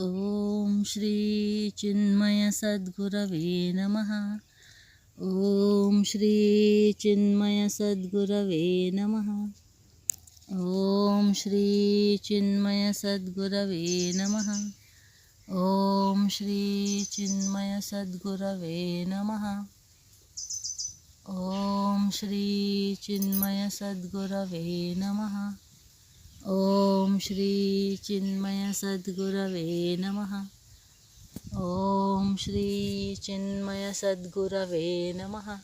ॐ श्री चिन्मय सद्गुरवे नमः। ॐ श्री चिन्मय सद्गुरवे नमः। ॐ श्री चिन्मय सद्गुरवे नमः। ॐ श्री चिन्मय सद्गुरवे नमः। ॐ श्री चिन्मय सद्गुरवे नमः। ॐ श्री चिन्मय सद्गुरवे नमः। ॐ श्री चिन्मय सद्गुरवे नमः।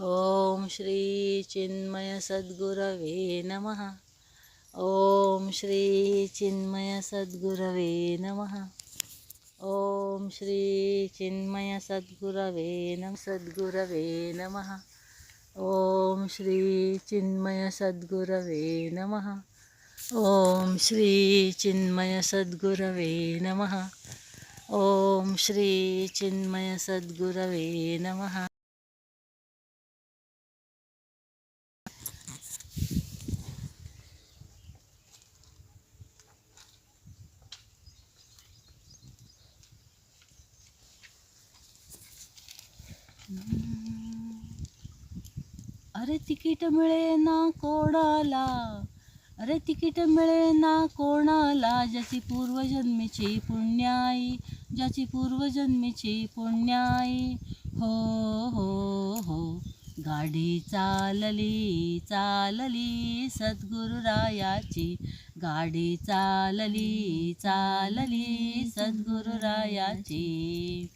ॐ श्री चिन्मय सद्गुरवे नमः। ॐ श्री चिन्मय सद्गुरवे नमः। ॐ श्री चिन्मय सद्गुरवे नम सद्गुरवे नमः। ॐ श्री चिन्मय सद्गुरवे नमः। ओम श्री चिन्मय सद्गुरवे नमः। ओम श्री चिन्मय सद्गुरवे नमः। अरे तिकीट मिळेना कोणाला? अरे तिकीट मिळेना कोणाला? ज्याची पूर्वजन्मीची पुण्याई ज्याची पूर्वजन्मीची पुण्याई. हो हो हो. गाडी चालली चालली सद्गुरुरायाची. गाडी चालली चालली सद्गुरुरायाची.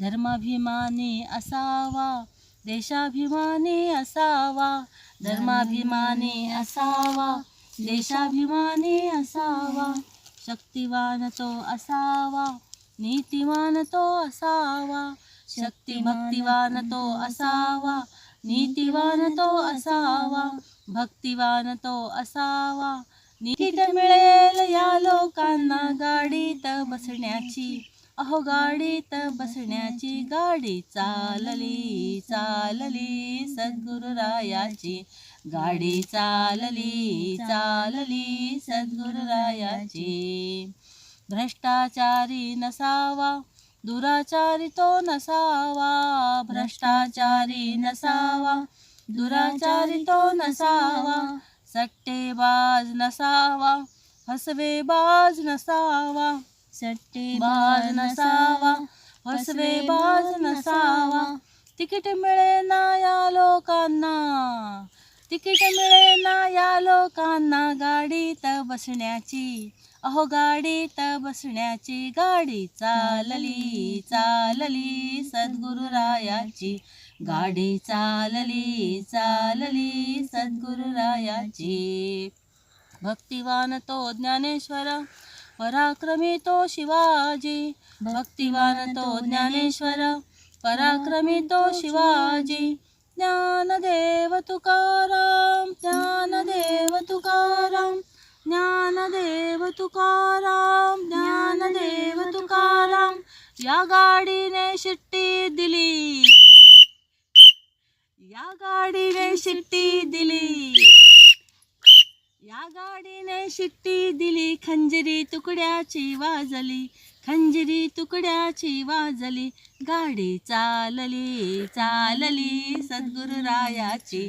धर्माभिमानी असावा देशाभिमानी असावा. धर्माभिमानी असावा देशाभिमानी असावा शक्तिवान तो असावा नीतिवान तो असावा शक्तिभक्तिवान तो असावा नीतिवान तो असावा भक्तिवान तो असावा. नीतीत मिळेल या लोकांना गाडीत बसण्याची. अहो गाडीत बसण्याची गाडी चालली चालली सद्गुरुरायाची. गाडी चालली चालली सद्गुरुरायाची. भ्रष्टाचारी नसावा दुराचारी तो नसावा. भ्रष्टाचारी नसावा दुराचारी तो नसावा. सट्टेबाज नसावा हसवेबाज नसावा. सट्टेबाज नसावा हसवेबाज नसावा. तिकीट मिळेना या लोकांना. तिकीट मिळेना या लोकांना गाडीत बसण्याची. अहो गाडीत बसण्याची गाडी चालली चालली सद्गुरुरायाची. गाडी चालली चालली सद्गुरुरायाची. भक्तिवान तो ज्ञानेश्वर पराक्रमी तो शिवाजी भक्तिवान तो ज्ञानेश्वर पराक्रमी तो शिवाजी ज्ञानदेव तुकाराम ज्ञानदेव तुकाराम ज्ञानदेव तुकाराम ज्ञानदेव तुकाराम या गाडीने शिट्टी दिली. या गाडीने शिट्टी दिली. या गाडीने शिट्टी दिली खंजरी तुकड्याची वाजली खंजरी तुकड्याची वाजली गाडी चालली चालली सद्गुरुरायाची रायाची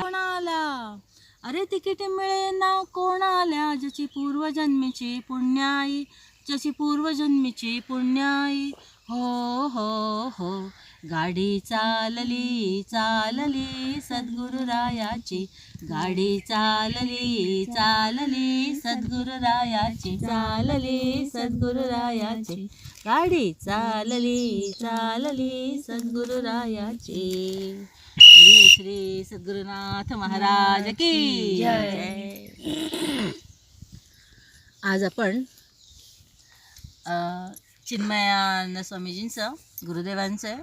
कोणाला? अरे तिकीट मिळेना कोणाला? जशी पूर्वजन्मीची पुण्याई जशी पूर्वजन्मीची पुण्याई. हो हो हो. गाडी चालली चालली सद्गुरुरायाची. गाडी चालली चालली सद्गुरुरायाची. चालली सद्गुरुरायाची. गाडी चालली चालली सद्गुरुरायाची. श्री श्री सद्गुरुनाथ महाराज की जय. आज आपण चिन्मयानंद स्वामीजींचं गुरुदेवांचं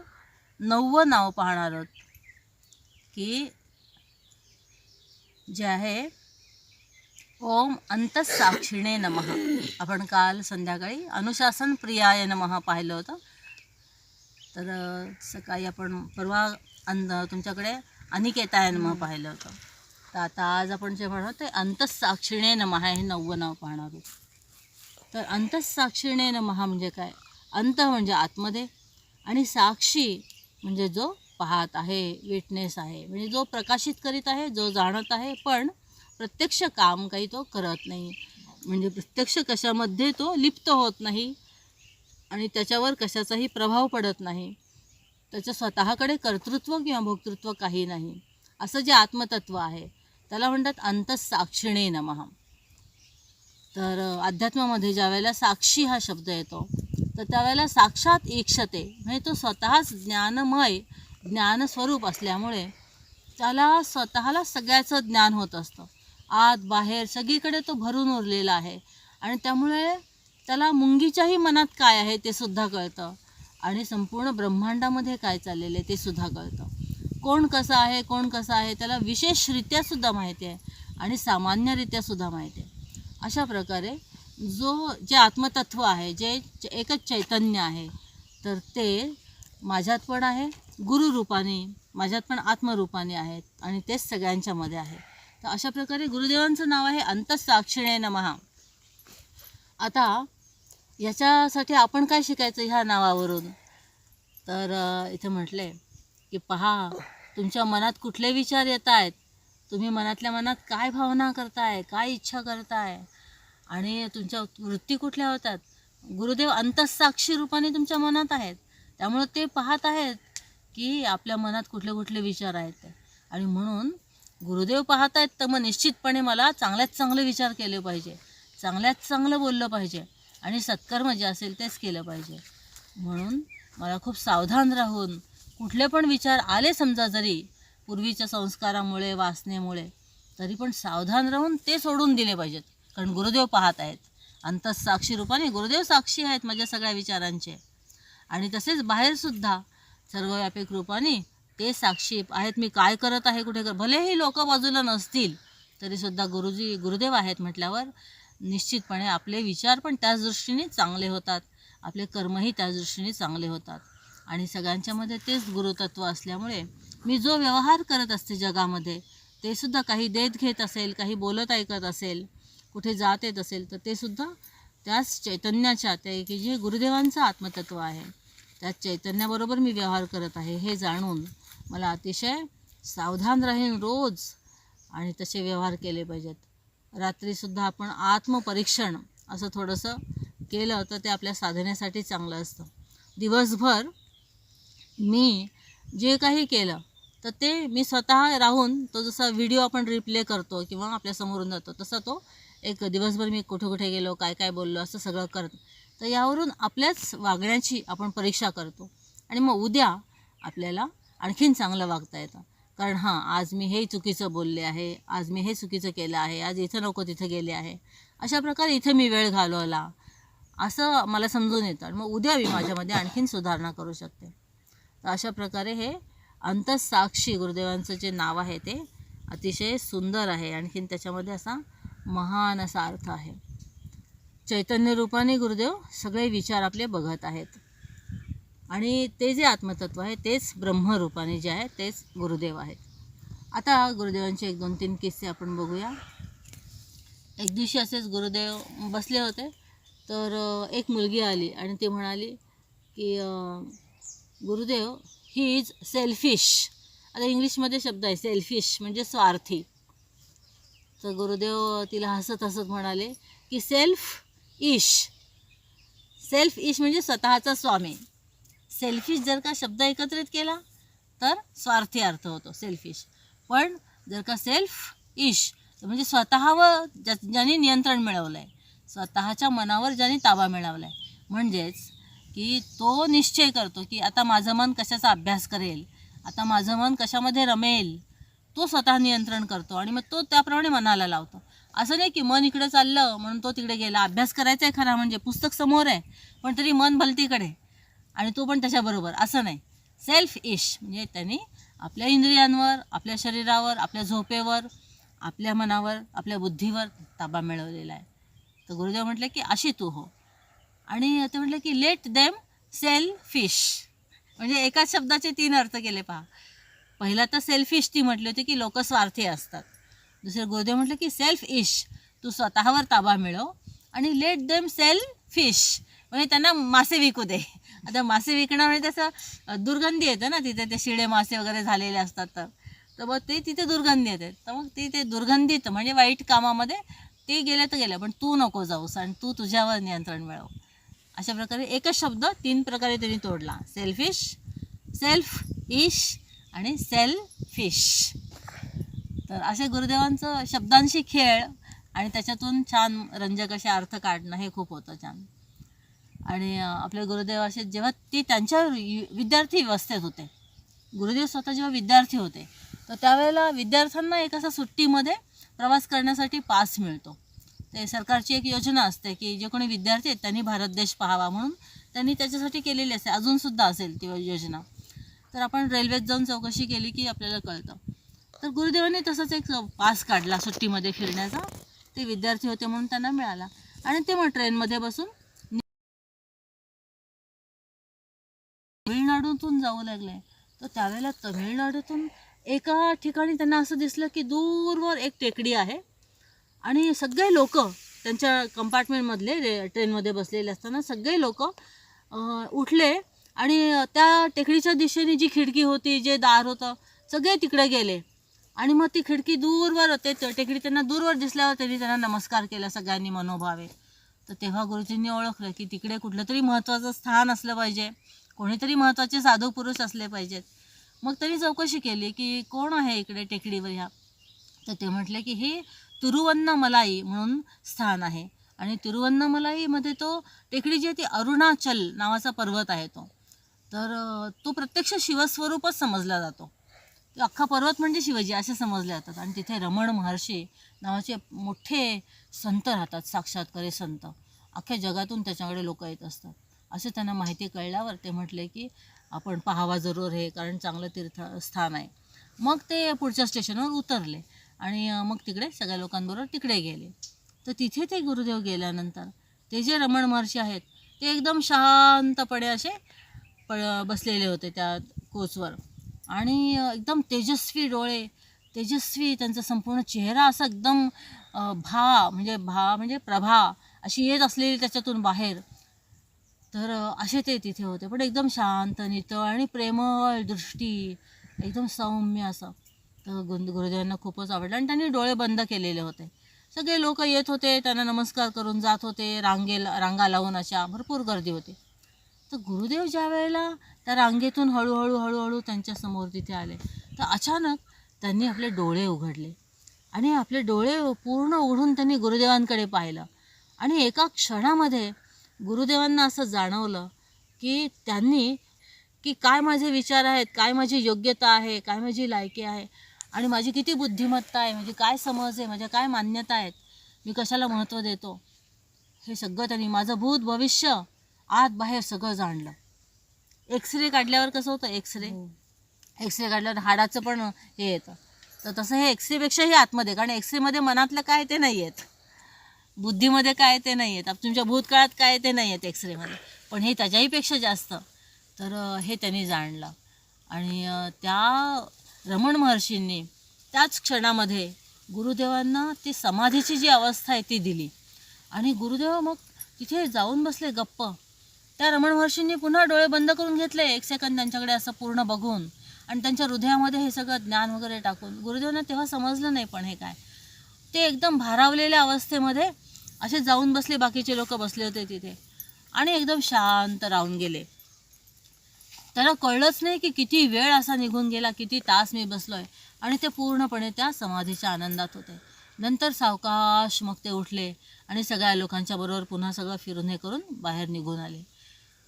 नववं नाव पाहणार आहोत. की जे आहे ओम अंतसाक्षिणे नमः. आपण काल संध्याकाळी अनुशासन प्रियाय नमः पाहिलं होतं. तर सकाळी आपण परवा अंद तुमच्याकडे अनिकेताय नमः पाहिलं होतं. तर आता आज आपण जे म्हणतो ते अंतसाक्षिणे नमः हे नववं नाव पाहणार आहोत. तर अंतसाक्षिणे नमहा म्हणजे काय? अंत म्हणजे आतमध्ये आणि साक्षी म्हणजे जो पाहत आहे विटनेस आहे म्हणजे जो प्रकाशित करीत आहे जो जाणत आहे पण प्रत्यक्ष काम काही तो करत नाही. म्हणजे प्रत्यक्ष कशामध्ये तो लिप्त होत नाही आणि त्याच्यावर कशाचाही प्रभाव पडत नाही. त्याचं स्वतःकडे कर्तृत्व किंवा भोक्तृत्व काही नाही. असं जे आत्मतत्व आहे त्याला म्हणतात अंतसाक्षिणे नमः. तर अध्यात्मामध्ये ज्या वेळेला साक्षी हा शब्द येतो तर त्यावेळेला साक्षात ईक्षते. म्हणजे तो स्वतःच ज्ञानमय ज्ञानस्वरूप असल्यामुळे त्याला स्वतःला सगळ्याचं ज्ञान होत असतं. आत बाहेर सगळीकडे तो भरून उरलेला आहे. आणि त्यामुळे त्याला मुंगीच्याही मनात काय आहे ते सुद्धा कळतं. आणि संपूर्ण ब्रह्मांडामध्ये काय चाललेलं आहे ते सुद्धा कळतं. कोण कसं आहे कोण कसं आहे त्याला विशेषरित्या सुद्धा माहिती आहे. आणि सामान्यरित्या सुद्धा माहिती आहे. अशा प्रकारे जो जे आत्मतत्व आहे जे च- एकच चैतन्य आहे तर ते माझ्यात पण आहे गुरुरूपाने माझ्यात पण आत्मरूपाने आहेत आणि तेच सगळ्यांच्यामध्ये आहे. तर अशा प्रकारे गुरुदेवांचं नाव आहे अंतसाक्षिणे नमहा आता याच्यासाठी आपण काय शिकायचं ह्या नावावरून? तर इथे म्हटले की पहा तुमच्या मनात कुठले विचार येत आहेत तुम्ही मनातल्या मनात काय भावना करताय काय इच्छा करताय? आणि तुमच्या वृत्ती कुठल्या होतात? गुरुदेव अंतसाक्षी रूपाने तुमच्या मनात आहेत. त्यामुळं ते पाहत आहेत की आपल्या मनात कुठले कुठले विचार आहेत. आणि म्हणून गुरुदेव पाहत आहेत तर मग निश्चितपणे मला चांगल्यात चांगले विचार केले पाहिजे. चांगल्यात चांगलं बोललं पाहिजे. आणि सत्कर्म जे असेल तेच केलं पाहिजे. म्हणून मला खूप सावधान राहून कुठले पण विचार आले समजा जरी पूर्वीच्या संस्कारामुळे वासनेमुळे तरी पण सावधान राहून ते सोडून दिले पाहिजेत. कारण गुरुदेव पाहत आहेत. अंतसाक्षी रूपाने गुरुदेव साक्षी आहेत माझ्या सगळ्या विचारांचे. आणि तसेच बाहेरसुद्धा सर्वव्यापक रूपाने ते साक्षी आहेत. मी काय करत आहे कुठे कर? भलेही लोक बाजूला नसतील तरीसुद्धा गुरुजी गुरुदेव आहेत म्हटल्यावर निश्चितपणे आपले विचार पण त्याच दृष्टीने चांगले होतात. आपले कर्मही त्याच दृष्टीने चांगले होतात. आणि सगळ्यांच्यामध्ये तेच गुरुतत्व असल्यामुळे मी जो व्यवहार करत असते जगामध्ये ते सुद्धा काही देत घेत असेल काही बोलत ऐकत असेल कुठे जात येत असेल तर ते सुद्धा त्याच चैतन्याच्या ते की जे गुरुदेवांचं आत्मतत्व आहे त्याच चैतन्याबरोबर मी व्यवहार करत आहे हे जाणून मला अतिशय सावधान राहीन रोज आणि तसे व्यवहार केले पाहिजेत. रात्रीसुद्धा आपण आत्मपरीक्षण असं थोडंसं केलं तर ते आपल्या साधनेसाठी चांगलं असतं. दिवसभर मी जे काही केलं तर ते मी स्वतः राहून तो जसा व्हिडिओ आपण रिप्ले करतो किंवा आपल्या समोरून जातो तसा तो एक दिवसभर मी कुठे कुठे गेलो काय काय बोललो असं सगळं करत तर यावरून आपल्याच वागण्याची आपण परीक्षा करतो. आणि मग उद्या आपल्याला आणखीन चांगलं वागता येतं. कारण हां आज मी हे चुकीचं बोलले आहे आज मी हे चुकीचं केलं आहे आज इथं नको तिथं गेले आहे. अशा प्रकारे इथं मी वेळ घालवला. असं मला समजून येतं. आणि मग उद्या मी माझ्यामध्ये आणखीन सुधारणा करू शकते. तर अशा प्रकारे हे अंतसाक्षी गुरुदेवांचं जे नाव आहे ते अतिशय सुंदर आहे. आणखीन त्याच्यामध्ये असा महान असा अर्थ आहे. चैतन्य रूपाने गुरुदेव सगळे विचार आपले बघत आहेत. आणि ते जे आत्मतत्व आहे तेच ब्रह्मरूपाने जे आहे तेच गुरुदेव आहेत. आता गुरुदेवांचे एक दोन तीन किस्से आपण बघूया. एक दिवशी असेच गुरुदेव बसले होते. तर एक मुलगी आली आणि ती म्हणाली की गुरुदेव ही इज सेल्फिश आता इंग्लिशमध्ये शब्द आहे सेल्फिश म्हणजे स्वार्थी. तर गुरुदेव तिला हसत हसत म्हणाले की सेल्फ इश सेल्फ इश म्हणजे स्वतःचा स्वामी. सेल्फिश जर का शब्द एकत्रित केला तर स्वार्थी अर्थ होतो सेल्फिश पण जर का सेल्फ इश म्हणजे स्वतःवर ज्या ज्याने नियंत्रण मिळवलं आहे स्वतःच्या मनावर ज्याने ताबा मिळवला आहे म्हणजेच की तो निश्चय करतो की आता माझं मन कशाचा अभ्यास करेल आता माझं मन कशामध्ये रमेल तो स्वतः नियंत्रण करतो आणि मग तो त्याप्रमाणे मनाला लावतो. असं नाही की मन इकडे चाललं म्हणून तो तिकडे गेला. अभ्यास करायचा आहे खरा म्हणजे पुस्तक समोर आहे पण तरी मन भलतीकडे आणि तो पण त्याच्याबरोबर असं नाही. सेल्फ इश म्हणजे त्यांनी आपल्या इंद्रियांवर आपल्या शरीरावर आपल्या झोपेवर आपल्या मनावर आपल्या बुद्धीवर ताबा मिळवलेला आहे. तर गुरुदेव म्हटलं की अशी तू हो. आणि ते म्हटलं की लेट देम सेल फिश म्हणजे एकाच शब्दाचे तीन अर्थ केले पहा. पहिला तर सेल्फिश ती म्हटली होती की लोक स्वार्थी असतात. दुसरे गुरुदेव म्हटलं की सेल्फ इश तू स्वतःवर ताबा मिळव आणि लेट देम सेल फिश म्हणजे त्यांना मासे विकू दे. आता मासे विकणं म्हणजे तसं दुर्गंधी येतं ना तिथे ते शिळे मासे वगैरे झालेले असतात तर. तर मग ते तिथे दुर्गंधी येते. तर मग ती ते दुर्गंधीत म्हणजे वाईट कामामध्ये ते गेले तर गेले पण तू नको जाऊस आणि तू तुझ्यावर नियंत्रण मिळव. अशा प्रकारे एकच शब्द तीन प्रकारे त्यांनी तोडला. सेल्फिश सेल्फ इश आणि सेल फिश तर असे गुरुदेवांचं शब्दांशी खेळ आणि त्याच्यातून छान रंजक असे अर्थ काढणं हे खूप होतं छान. आणि आपले गुरुदेव असे जेव्हा ते त्यांच्या विद्यार्थी व्यवस्थेत होते. गुरुदेव स्वतः जेव्हा विद्यार्थी होते तर त्यावेळेला विद्यार्थ्यांना एक असा सुट्टीमध्ये प्रवास करण्यासाठी पास मिळतो. ते सरकारची एक योजना असते की जे कोणी विद्यार्थी आहेत त्यांनी भारत देश पाहावा म्हणून त्यांनी त्याच्यासाठी केलेली असते. अजूनसुद्धा असेल ती योजना. तर आपण रेल्वेत जाऊन चौकशी केली की आपल्याला कळतं. तर गुरुदेवांनी तसंच एक पास काढला सुट्टीमध्ये फिरण्याचा. ते विद्यार्थी होते म्हणून त्यांना मिळाला. आणि ते मग ट्रेनमध्ये बसून तमिळनाडूतून जाऊ लागले. तर त्यावेळेला तमिळनाडूतून एका ठिकाणी त्यांना असं दिसलं की दूरवर एक टेकडी आहे. आणि सगळे लोक त्यांच्या कंपार्टमेंटमधले रे ट्रेनमध्ये बसलेले असताना सगळे लोक उठले. आणि त्या टेकडीच्या दिशेने जी खिडकी होती जे दार होतं सगळे तिकडे गेले. आणि मग ती खिडकी दूरवर ते टेकडी त्यांना दूरवर दिसल्यावर त्यांनी त्यांना नमस्कार केला सगळ्यांनी मनोभावे. तर तेव्हा गुरुजींनी ओळखलं की तिकडे कुठलं तरी महत्त्वाचं स्थान असलं पाहिजे. कोणीतरी महत्त्वाचे साधू पुरुष असले पाहिजेत. मग त्यांनी चौकशी केली की कोण आहे इकडे टेकडीवर ह्या? तर ते म्हटले की हे तिरुवन्नमलाई म्हणून स्थान आहे. आणि तिरुवन्नमलाईमध्ये तो टेकडी जी आहे ती अरुणाचल नावाचा पर्वत आहे तो. तर तो प्रत्यक्ष शिवस्वरूपच समजला जातो. अख्खा पर्वत म्हणजे शिवजी असे समजले जातात. आणि तिथे रमण महर्षी नावाचे मोठे संत राहतात साक्षात्कारी संत. अख्ख्या जगातून त्याच्याकडे लोक येत असतात. असे त्यांना माहिती कळल्यावर ते म्हटले की आपण पाहावा जरूर हे कारण चांगलं तीर्थ स्थान आहे. मग ते पुढच्या स्टेशनवर उतरले आणि मग तिकडे सगळ्या लोकांबरोबर तिकडे गेले. तर तिथे ते गुरुदेव गेल्यानंतर ते जे रमण महर्षी आहेत ते एकदम शांतपणे असे प बसलेले होते त्या कोचवर. आणि एकदम तेजस्वी डोळे तेजस्वी त्यांचा संपूर्ण चेहरा असा एकदम भा म्हणजे भा म्हणजे प्रभा अशी येत असलेली त्याच्यातून बाहेर. तर असे ते तिथे होते. पण एकदम शांत नितळ आणि प्रेमळ दृष्टी एकदम सौम्य असं. तर गुरु गुरुदेवांना खूपच आवडलं आणि त्यांनी डोळे बंद केलेले होते. सगळे लोक येत होते त्यांना नमस्कार करून जात होते रांगेला रांगा लावून अशा भरपूर गर्दी होती. तर गुरुदेव ज्या वेळेला त्या रांगेतून हळूहळू हळूहळू त्यांच्यासमोर तिथे आले तर अचानक त्यांनी आपले डोळे उघडले आणि आपले डोळे पूर्ण उघडून त्यांनी गुरुदेवांकडे पाहिलं. आणि एका क्षणामध्ये गुरुदेवांना असं जाणवलं की त्यांनी की काय माझे विचार आहेत काय माझी योग्यता आहे काय माझी लायकी आहे आणि माझी किती बुद्धिमत्ता आहे म्हणजे काय समज आहे माझ्या काय मान्यता आहेत मी कशाला महत्त्व देतो? हे सगळं त्यांनी माझं भूत भविष्य आत बाहेर सगळं जाणलं. एक्सरे काढल्यावर कसं होतं? एक्सरे एक्सरे काढल्यावर हाडाचं पण हे येतं. तर तसं हे एक्सरेपेक्षाही आतमध्ये कारण एक्सरेमध्ये मनातलं काय ते नाही येत. बुद्धीमध्ये काय ते नाही आप- तुमच्या भूतकाळात काय ते नाही येत एक्सरेमध्ये पण हे त्याच्याहीपेक्षा जास्त. तर हे त्यांनी जाणलं. आणि त्या रमण महर्षींनी त्याच क्षणामध्ये गुरुदेवांना ती समाधीची जी अवस्था आहे ती दिली. आणि गुरुदेव मग तिथे जाऊन बसले गप्प. त्या रमण महर्षींनी पुन्हा डोळे बंद करून घेतले. एक सेकंद त्यांच्याकडे असं पूर्ण बघून आणि त्यांच्या हृदयामध्ये हे सगळं ज्ञान वगैरे टाकून गुरुदेवांना तेव्हा समजलं नाही पण हे काय. ते एकदम भारावलेल्या अवस्थेमध्ये असे जाऊन बसले बाकीचे लोक बसले होते तिथे. आणि एकदम शांत राहून गेले. त्यांना कळलंच नाही की किती वेळ असा निघून गेला किती तास मी बसलोय. आणि ते पूर्णपणे त्या समाधीच्या आनंदात होते. नंतर सावकाश मग ते उठले आणि सगळ्या लोकांच्या बरोबर पुन्हा सगळं फिरून हे करून बाहेर निघून आले.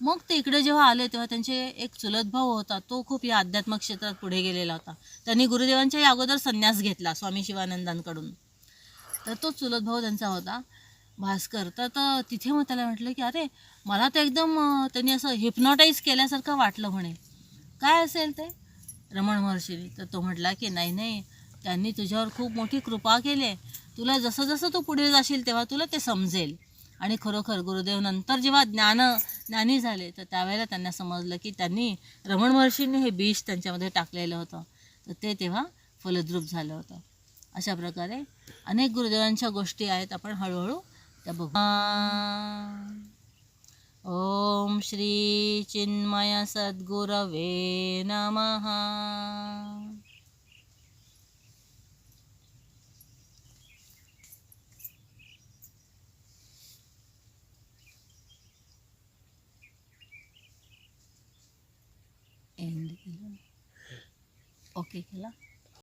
मग ते इकडे जेव्हा आले तेव्हा त्यांचे एक चुलत भाऊ होता तो खूप या आध्यात्मिक क्षेत्रात पुढे गेलेला होता. त्यांनी गुरुदेवांच्याही अगोदर संन्यास घेतला स्वामी शिवानंदांकडून. तर तो चुलत भाऊ त्यांचा होता भास्कर. तर तिथे मग त्याला म्हटलं की अरे मला तर एकदम त्यांनी असं हिप्नॉटाईज केल्यासारखं वाटलं म्हणे. काय असेल ते? रमण महर्षीने. तर तो म्हटला की नाही नाही त्यांनी तुझ्यावर खूप मोठी कृपा केली आहे. तुला जसं जसं तू पुढे जाशील तेव्हा तुला ते समजेल. आणि खरोखर गुरुदेव नंतर जेव्हा ज्ञान ज्ञानी झाले तर त्यावेळेला त्यांना समजलं की त्यांनी रमण महर्षींनी हे बीज त्यांच्यामध्ये टाकलेलं होतं. तर ते तेव्हा फलद्रूप झालं होतं. अशा प्रकारे अनेक गुरुदेवांच्या गोष्टी आहेत आपण हळूहळू त्या बघू. ओम श्री चिन्मय सद्गुरवे नमः. एंड केलं ओके केला